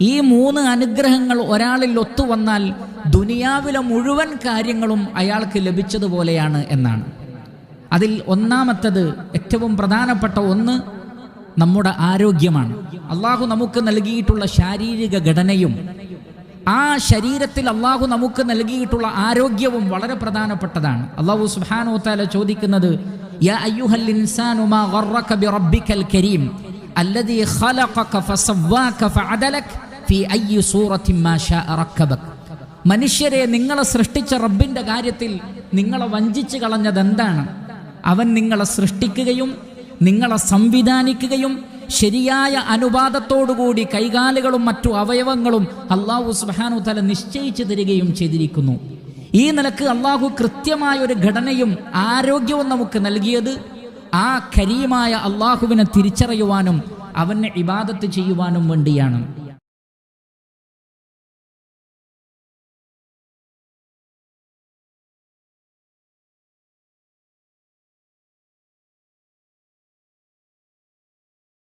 ഈ മൂന്ന് അനുഗ്രഹങ്ങൾ ഒരാളിൽ ഒത്തുവന്നാൽ ദുനിയാവിലെ മുഴുവൻ കാര്യങ്ങളും അയാൾക്ക് ലഭിച്ചതുപോലെയാണ് എന്നാണ്. അതിൽ ഒന്നാമത്തത് ഏറ്റവും പ്രധാനപ്പെട്ട ഒന്ന് നമ്മുടെ ആരോഗ്യമാണ്. അള്ളാഹു നമുക്ക് നൽകിയിട്ടുള്ള ശാരീരിക ഘടനയും ആ ശരീരത്തിൽ അള്ളാഹു നമുക്ക് നൽകിയിട്ടുള്ള ആരോഗ്യവും വളരെ പ്രധാനപ്പെട്ടതാണ്. അള്ളാഹു സുബ്ഹാനഹു വതആല ചോദിക്കുന്നത് കരീം അല്ലദീ ഖലഖക ഫസവ്വാക ഫഅദലക? മനുഷ്യരെ നിങ്ങളെ സൃഷ്ടിച്ച റബ്ബിന്റെ കാര്യത്തിൽ നിങ്ങളെ വഞ്ചിച്ചു കളഞ്ഞത് എന്താണ്? അവൻ നിങ്ങളെ സൃഷ്ടിക്കുകയും നിങ്ങളെ സംവിധാനിക്കുകയും ശരിയായ അനുപാതത്തോടുകൂടി കൈകാലുകളും മറ്റു അവയവങ്ങളും അള്ളാഹു സുബാനു തല നിശ്ചയിച്ചു തരികയും ചെയ്തിരിക്കുന്നു. ഈ നിലയ്ക്ക് അള്ളാഹു കൃത്യമായ ഒരു ഘടനയും ആരോഗ്യവും നമുക്ക് നൽകിയത് ആ കരീമായ അള്ളാഹുവിനെ തിരിച്ചറിയുവാനും അവനെ ഇബാദത്ത് ചെയ്യുവാനും വേണ്ടിയാണ്.